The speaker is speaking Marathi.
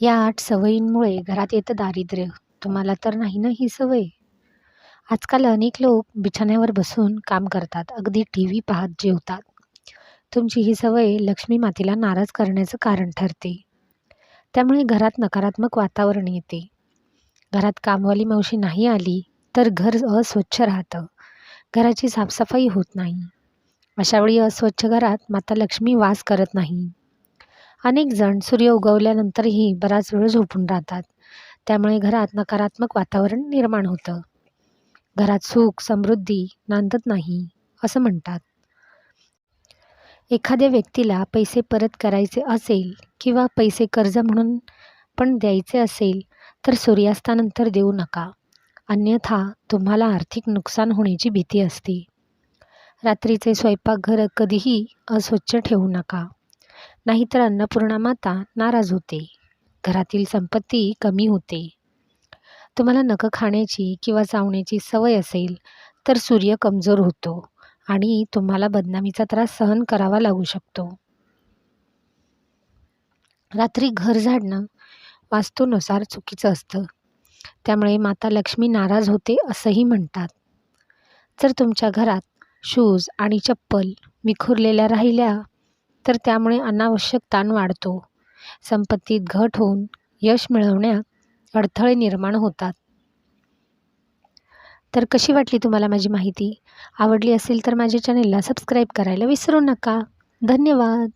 या आठ सवयींमुळे घरात येतं दारिद्र्य. तुम्हाला तर नाही ना ही सवय? आजकाल अनेक लोक बिछाण्यावर बसून काम करतात. अगदी टी व्ही पाहत जेवतात. तुमची ही सवय लक्ष्मी मातेला नाराज करण्याचं कारण ठरते. त्यामुळे घरात नकारात्मक वातावरण येते. घरात कामवाली मावशी नाही आली तर घर अस्वच्छ राहतं. घराची साफसफाई होत नाही. अशावेळी अस्वच्छ घरात माता लक्ष्मी वास करत नाही. अनेक जण सूर्य उगवल्यानंतरही बराच वेळ झोपून राहतात. त्यामुळे घरात नकारात्मक वातावरण निर्माण होतं. घरात सुख समृद्धी नांदत नाही असं म्हणतात. एखाद्या व्यक्तीला पैसे परत करायचे असेल किंवा पैसे कर्ज म्हणून पण द्यायचे असेल तर सूर्यास्तानंतर देऊ नका. अन्यथा तुम्हाला आर्थिक नुकसान होण्याची भीती असते. रात्रीचे स्वयंपाकघर कधीही अस्वच्छ ठेवू नका. नाहीतर अन्नपूर्णा माता नाराज होते. घरातील संपत्ती कमी होते. तुम्हाला नखं खाण्याची किंवा चावण्याची सवय असेल तर सूर्य कमजोर होतो आणि तुम्हाला बदनामीचा त्रास सहन करावा लागू शकतो. रात्री घर झाडणं वास्तूनुसार चुकीचं असतं. त्यामुळे माता लक्ष्मी नाराज होते असंही म्हणतात. जर तुमच्या घरात शूज आणि चप्पल विखुरलेल्या राहिल्या तर त्यामुळे अनावश्यक ताण वाढतो. संपत्तीत घट होऊन यश मिळवण्यात अडथळे निर्माण होतात. तर कशी वाटली तुम्हाला माझी माहिती? आवडली असेल तर माझ्या चॅनेलला सबस्क्राईब करायला विसरू नका. धन्यवाद.